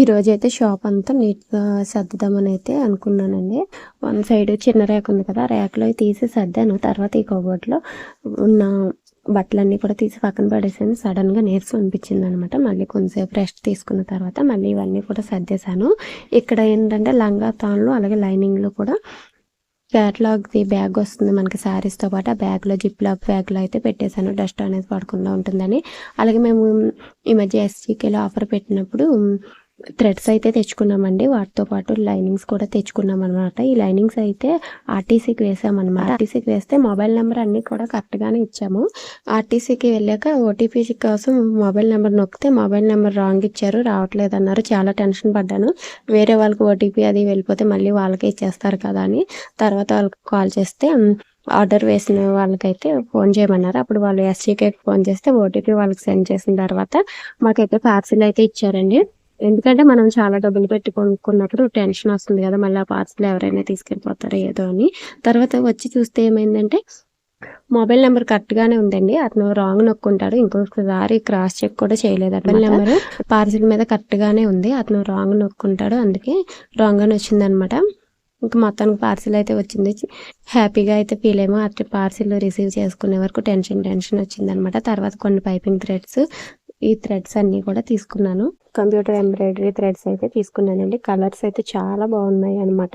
ఈరోజు అయితే షాప్ అంతా నీట్గా సర్దుదామని అయితే అనుకున్నానండి. వన్ సైడ్ చిన్న ర్యాక్ ఉంది కదా ర్యాక్లో తీసి సర్దాను. తర్వాత ఈ కబోర్డ్లో ఉన్న బట్టలన్నీ కూడా తీసి పక్కన పడేసాను. సడన్గా నీరసం అనిపించింది అనమాట మళ్ళీ కొంతసేపు రెస్ట్ తీసుకున్న తర్వాత మళ్ళీ ఇవన్నీ కూడా సర్దేశాను. ఇక్కడ ఏంటంటే లంగా తాన్లు అలాగే లైనింగ్లు కూడా క్యాట్లాగ్ది బ్యాగ్ వస్తుంది మనకి శారీస్తో పాటు. ఆ బ్యాగ్లో జిప్ లాక్ బ్యాగ్లో అయితే పెట్టేశాను. డస్ట్ అనేది పడకుండా ఉంటుందని. అలాగే మేము ఈ మధ్య ఎస్జీకేలో ఆఫర్ పెట్టినప్పుడు థ్రెడ్స్ అయితే తెచ్చుకున్నామండి. వాటితో పాటు లైనింగ్స్ కూడా తెచ్చుకున్నాం అనమాట ఈ లైనింగ్స్ అయితే ఆర్టీసీకి వేసామన్నమాట. ఆర్టీసీకి వేస్తే మొబైల్ నెంబర్ అన్నీ కూడా కరెక్ట్గానే ఇచ్చాము. ఆర్టీసీకి వెళ్ళాక ఓటీపీ కోసం మొబైల్ నెంబర్ నొక్కితే మొబైల్ నెంబర్ రాంగ్ ఇచ్చారు రావట్లేదు అన్నారు చాలా టెన్షన్ పడ్డాను. వేరే వాళ్ళకి ఓటీపీ అది వెళ్ళిపోతే మళ్ళీ వాళ్ళకే ఇచ్చేస్తారు కదా అని. తర్వాత వాళ్ళకి కాల్ చేస్తే ఆర్డర్ వేసిన వాళ్ళకైతే ఫోన్ చేయమన్నారు. అప్పుడు వాళ్ళు ఎస్జీకే ఫోన్ చేస్తే ఓటీపీ వాళ్ళకి సెండ్ చేసిన తర్వాత మాకైతే పార్సిల్ అయితే ఇచ్చారండి. ఎందుకంటే మనం చాలా డబ్బులు పెట్టి కొనుక్కున్నప్పుడు టెన్షన్ వస్తుంది కదా మళ్ళీ ఆ పార్సల్ ఎవరైనా తీసుకెళ్ళిపోతారో ఏదో అని. తర్వాత వచ్చి చూస్తే ఏమైందంటే మొబైల్ నెంబర్ కరెక్ట్ గానే ఉందండి. అతను రాంగ్ నొక్కుంటాడు. ఇంకొకసారి క్రాస్ చెక్ కూడా చేయలేదు మొబైల్ నెంబర్? పార్సిల్ మీద కరెక్ట్ గానే ఉంది. అతను రాంగ్ నొక్కుంటాడు. అందుకే రాంగ్ గానే వచ్చింది అనమాట ఇంకా మొత్తానికి పార్సిల్ అయితే వచ్చింది. హ్యాపీగా అయితే ఫీల్ అయ్యాము. అట్లా పార్సిల్ రిసీవ్ చేసుకునే వరకు టెన్షన్ టెన్షన్ వచ్చింది అనమాట తర్వాత కొన్ని పైపింగ్ థ్రెడ్స్ ఈ థ్రెడ్స్ అన్ని కూడా తీసుకున్నాను. కంప్యూటర్ ఎంబ్రాయిడరీ థ్రెడ్స్ అయితే తీసుకున్నానండి. కలర్స్ అయితే చాలా బాగున్నాయి అనమాట